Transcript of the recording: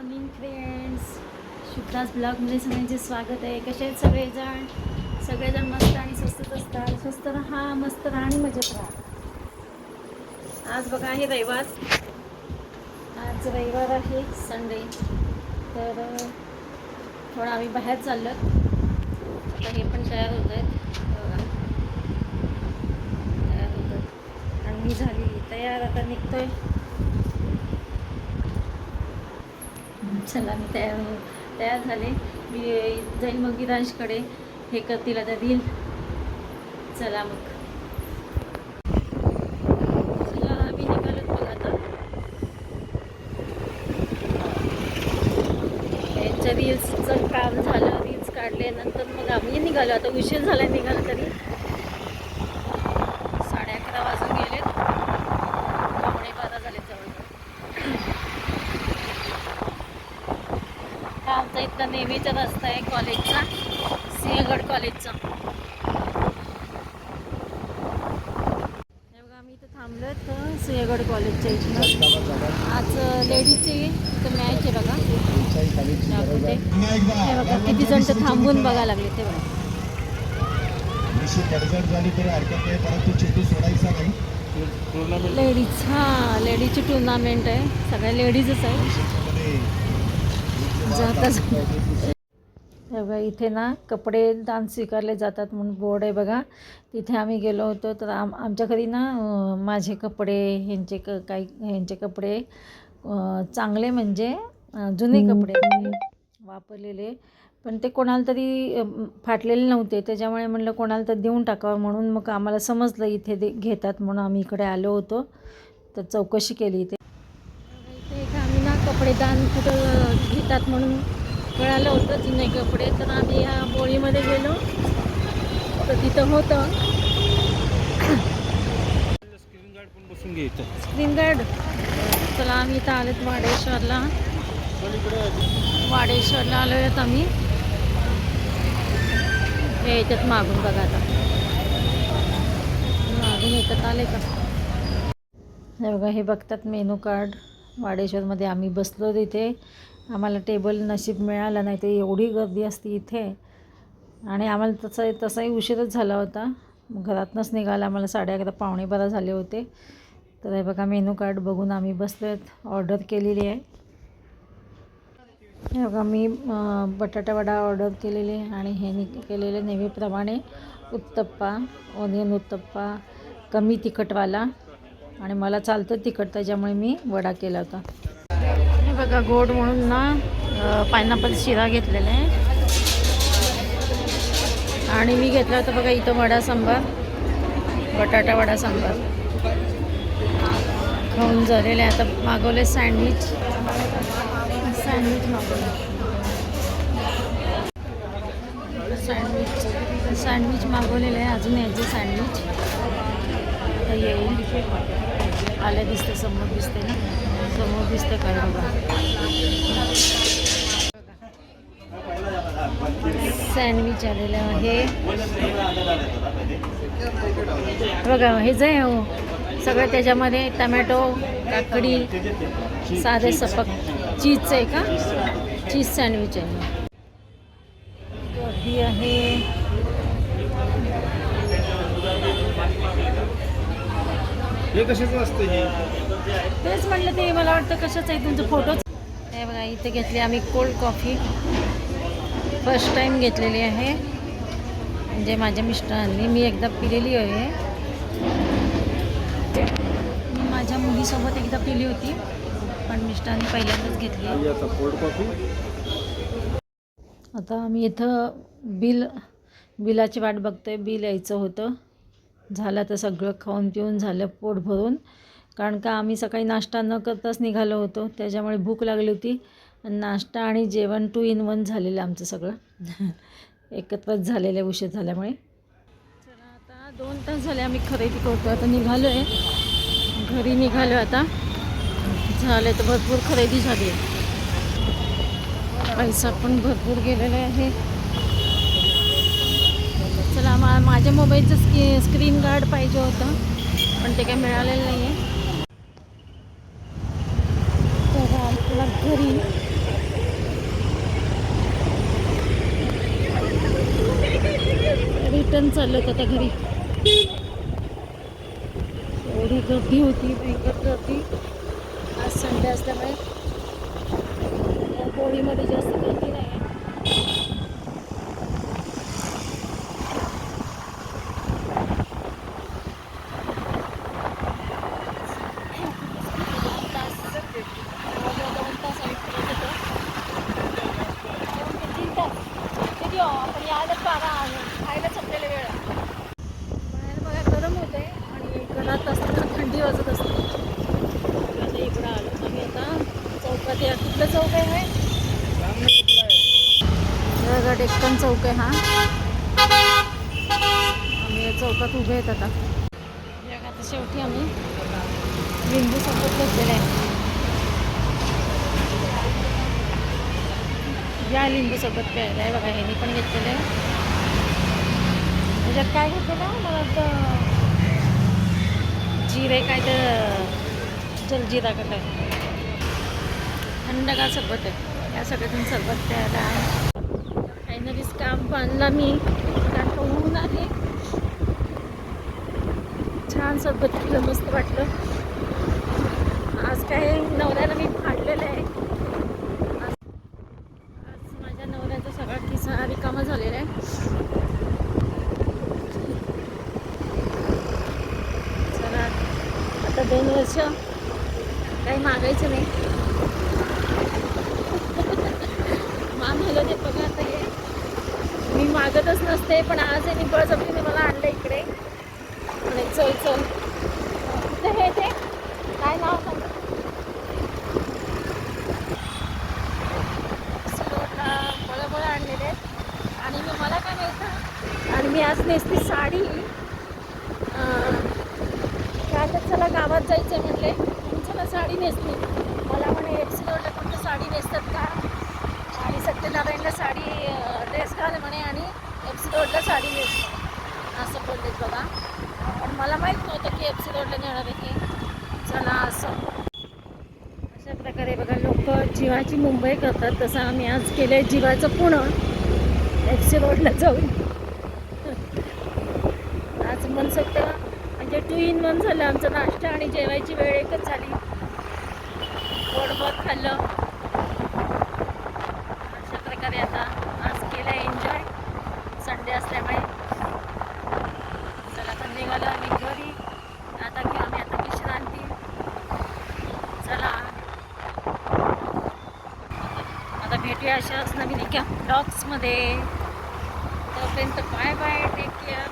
Morning friends. शुभदास ब्लॉगमध्ये सगळ्यांचे स्वागत आहे. कसे आहेत सगळेजण? सगळेजण मस्त आणि स्वस्तच असतात. स्वस्त राहा मस्त राहा आणि मजेत राहा. आज बघा आहे रविवार. आज रविवार आहे संडे तर थोडं आम्ही बाहेर चाललो आता हे पण तयार होत आहेत. तयार होत आहेत. आणि मी झाली तयार. आता निघतोय. चला मी तयार हो तयार झाले. मी जाईल मग विरांशकडे हे करतील आता देईल. चला मग. चला आम्ही निघालोत बघ आता. यांच्या रील्सचं काम झालं रील्स काढले नंतर मग आम्ही निघालो. आता उशीर झाला निघालो तरी साडे अकरा वाजून गेलेत पावणे बारा झाले जवळ हा आमचा इथला नेहमीचा रस्ता आहे कॉलेजचा सिंहगड कॉलेजचा. बघा आम्ही इथं थांबलो तर सिंहगड कॉलेजच्या इथनं. आज लेडीजची इथं मॅच आहे बघा. दाखवते हे बघा किती जण तर थांबून बघायला लागले ते बघा. अशी गडबड झाली तरी हरकत नाही परंतु चेंडू सोडायचा नाही लेडीज हां लेडीजची टुर्नामेंट आहे. सगळ्या लेडीजच आहे. जाता बघा इथे ना कपडे दान स्वीकारले जातात म्हणून बोर्ड आहे बघा. तिथे आम्ही गेलो होतो तर आम आमच्या घरी ना माझे कपडे ह्यांचे क काही ह्यांचे कपडे चांगले म्हणजे जुने कपडे वापरलेले. पण ते कोणाला तरी फाटलेले नव्हते त्याच्यामुळे म्हणलं कोणाला तर देऊन टाकावं म्हणून मग आम्हाला समजलं इथे दे घेतात म्हणून आम्ही इकडे आलो होतो. तर चौकशी केली इथे. कपडे दान कुठं घेतात म्हणून कळालं होतं जुने कपडे. तर आम्ही या बोळीमध्ये गेलो. तर तिथं होतं. स्क्रीन गार्ड चला आम्ही इथं आलोत वाडेश्वरला. वाडेश्वरला आलो आहेत आम्ही. हे याच्यात मागून बघा आता. मागून येतात आले का? हे बघा हे बघतात मेनू कार्ड. वाडेश्वरमध्ये आम्ही बसलो तिथे. आम्हाला टेबल नशीब मिळालं नाही ते एवढी गर्दी असते इथे. आणि आम्हाला तसं तसाही उशीरच झाला होता. घरातनंच निघाला आम्हाला साडे अकरा पावणे बारा झाले होते. तर हे बघा मेनू कार्ड बघून आम्ही बसलो आहेत ऑर्डर केलेली आहे. हे बघा मी बटाटावडा ऑर्डर केलेले आणि हे नि केलेले नेहमीप्रमाणे उत्तप्पा ओनियन उत्तप्पा कमी तिखटवाला. आणि मला चालतं तिखट त्याच्यामुळे मी वडा केला होता. हे बघा गोड म्हणून ना पायनापल शिरा घेतलेला आहे. आणि मी घेतला होता बघा इथं वडा सांबार बटाटा वडा सांबार. खाऊन झालेले आहे. आता मागवले सँडविच सँडविच मागवले सँडविच सँडविच मागवलेलं आहे. अजून यायचे सँडविच आता येईल आल्या दिसतं समोर दिसते ना? समोर दिसतं काय बघा. सँडविच आलेलं आहे. बघा हे जे हो सगळं त्याच्यामध्ये टमॅटो काकडी साधे सपक चीजचं आहे का? चीज सँडविच आहे. गर्दी आहे. हे कशाचं असतं हे? तेच म्हटलं ते मला वाटतं कशाचं आहे तुमचं फोटोच हे बघा इथे घेतली आम्ही कोल्ड कॉफी फर्स्ट टाईम घेतलेली आहे. म्हणजे माझ्या मिस्टरांनी मी एकदा पिलेली आहे. मी माझ्या मुलीसोबत एकदा पिली होती पण मिस्टरांनी पहिल्यांदाच घेतली कोल्ड कॉफी आता आम्ही इथं बिल बिलाची वाट बघतोय बिल यायचं होतं. झालं तर सगळं खाऊन पिऊन झालं पोट भरून. कारण का आम्ही सकाळी नाश्ता न करताच निघालो होतो त्याच्यामुळे भूक लागली होती. नाश्ता आणि जेवण टू इन वन झालेलं आमचं सगळं. एकत्रच झालेलं उशीर झाल्यामुळे. आता दोन तास झाले आम्ही खरेदी करतो आता निघालो आहे घरी निघालो आता. झालं तर भरपूर खरेदी झाली. आहे पैसा पण भरपूर गेलेला आहे. माझ्या मोबाईलचं स्की स्क्रीन गार्ड पाहिजे होतं पण ते काही मिळालेलं नाही आहे घरी. रिटर्न चाललं होतं त्या घरी. एवढी गर्दी होती भयंकर गर्दी. आज संडे असल्यामुळे होळीमध्ये जास्त गर्दी नाही. चौक आहे हा. आम्ही या चौकात उभे आहेत आता. आता शेवटी आम्ही लिंबू सोबत घेतलेलं आहे. या लिंबू सोबत प्यायला आहे बघा ह्यानी पण घेतलेलं आहे. त्याच्यात काय घेतलेलं मला वाटतं जिरे काय तर जलजिरा का आहे थंडगार सरबत आहे. या सगळ्यातून सरबत प्यायला. फायनलीच काम बांधला मी. कारण का ऊन आहे. छान सरबत पिलं मस्त वाटलं. आज काय नवऱ्याला मी फाडलेलं आहे. आज आज माझ्या नवऱ्याचा सगळा किस्सा रिकामा झालेला आहे. चला आता दोन वर्ष काही मागायचं नाही. मान झालं ते बघा आता मी मागतच नसते पण आज यांनी बळजबरीने मला आणलं इकडे. म्हणे चल चल. कुठलं हे ते. काय नाव सांगतो सिरोडला बळबळ आणलेले आहेत. आणि मी मला काय माहिती आणि मी आज नेसली साडी. अं, काय तर चला गावात जायचं आहे म्हटले. म्हणून चला साडी नेसली मला म्हणे एफसी रोडला कोणतं साडी नेसतात का? आणि सत्यनारायणला साडी ड्रेस घाल म्हणे आणि एफ सी रोडला साडी नेस असं बोललेत बघा. पण मला माहीत नव्हतं की एफ सी रोडला नेणार आहे की. चला असं. अशा प्रकारे बघा लोक जीवाची मुंबई करतात. तसं आम्ही आज केलं आहे जीवाचं पुणं. एफ सी रोडला जाऊन. आज मनसोक्त म्हणजे टू इन वन झालं आमचं नाश्ता आणि जेवायची वेळ एकच झाली. गोडबत खाल्लं. प्रकारे आता आज केलं एन्जॉय संडे असल्यामुळे. चला आता निघालो आम्ही घरी. आता घेऊ आम्ही आता विश्रांती. चला. आता भेटूया अशाच नवीन एका ब्लॉग्समध्ये तोपर्यंत बाय बाय टेक केअर